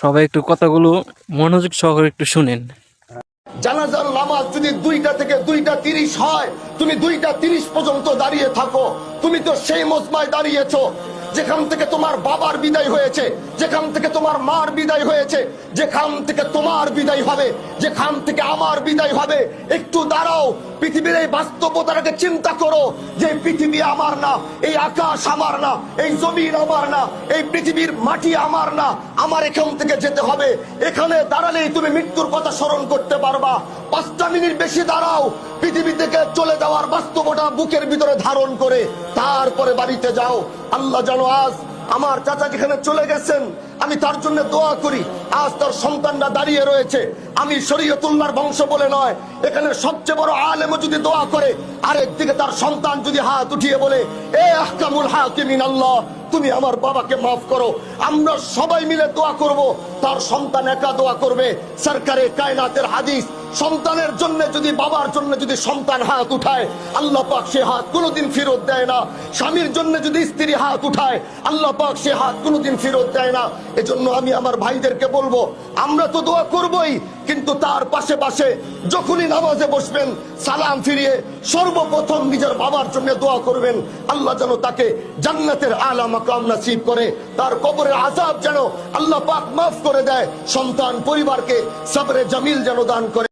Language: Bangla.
সবাই একটু কথাগুলো মনোযোগ সহকারে একটু শুনেন। জানাজার নামাজ যদি দুইটা থেকে দুইটা তিরিশ হয়, তুমি দুইটা তিরিশ পর্যন্ত দাঁড়িয়ে থাকো। তুমি তো সেই মজমায় দাঁড়িয়েছো। যেখান থেকে তোমার বাবার বিদায় হয়েছে, যেখান থেকে তোমার মার বিদায় হয়েছে, যেখান থেকে তোমার বিদায় হবে, যেখান থেকে আমার বিদায় হবে, একটু দাঁড়াও, পৃথিবীর এই বাস্তবতাটাকে চিন্তা করো যে পৃথিবী আমার না, এই আকাশ আমার না, এই জমিন আমার না, এই পৃথিবীর মাটি আমার না, আমার এখান থেকে যেতে হবে। এখানে দাঁড়ালেই তুমি মৃত্যুর কথা স্মরণ করতে পারবা। মিনিট বেশি দাঁড়াও। পৃথিবী থেকে চলে যাওয়ার বাস্তবতা বুকের ভিতরে ধারণ করে, তারপরে বাড়িতে যাও। আল্লাহ জানো আজ আমার চাচা যেখানে চলে গেছেন। আমি তার জন্য দোয়া করি। আজ তার সন্তানরা দাঁড়িয়ে রয়েছে। আমি শরীয়তুল্লাহর বংশ বলে নয়, এখানে সবচেয়ে বড় আলেম যদি দোয়া করে, আরেক দিকে তার সন্তান যদি হাত উঠিয়ে বলে, এ আহকামুল হাকিমিন আল্লাহ, তুমি আমার বাবাকে মাফ করো। আমরা সবাই মিলে দোয়া করব। তার সন্তান একা দোয়া করবে। সরকারে কায়নাতের হাদিস সন্তানের জন্য যদি, বাবার জন্য যদি সন্তান হাত উঠায়, আল্লাহ পাক সে হাত কোনোদিন ফেরত দেয় না। স্বামীর জন্য যদি স্ত্রী হাত উঠায়, আল্লাহ পাক সে হাত কোনোদিন ফেরত দেয় না। এজন্য আমি আমার ভাইদেরকে বলব, আমরা তো দোয়া করবই, কিন্তু তার পাশে পাশে যখনই নামাজে বসবেন, সালাম ফিরিয়ে সর্বপ্রথম নিজের বাবার জন্য দোয়া করবেন। আল্লাহ যেন তাকে জান্নাতের আলা মাকাম নাসিব করে, তার কবরের আজাব যেন আল্লাহ পাক মাফ করে দেয়, সন্তান পরিবারকে সবরে জামিল যেন দান করে।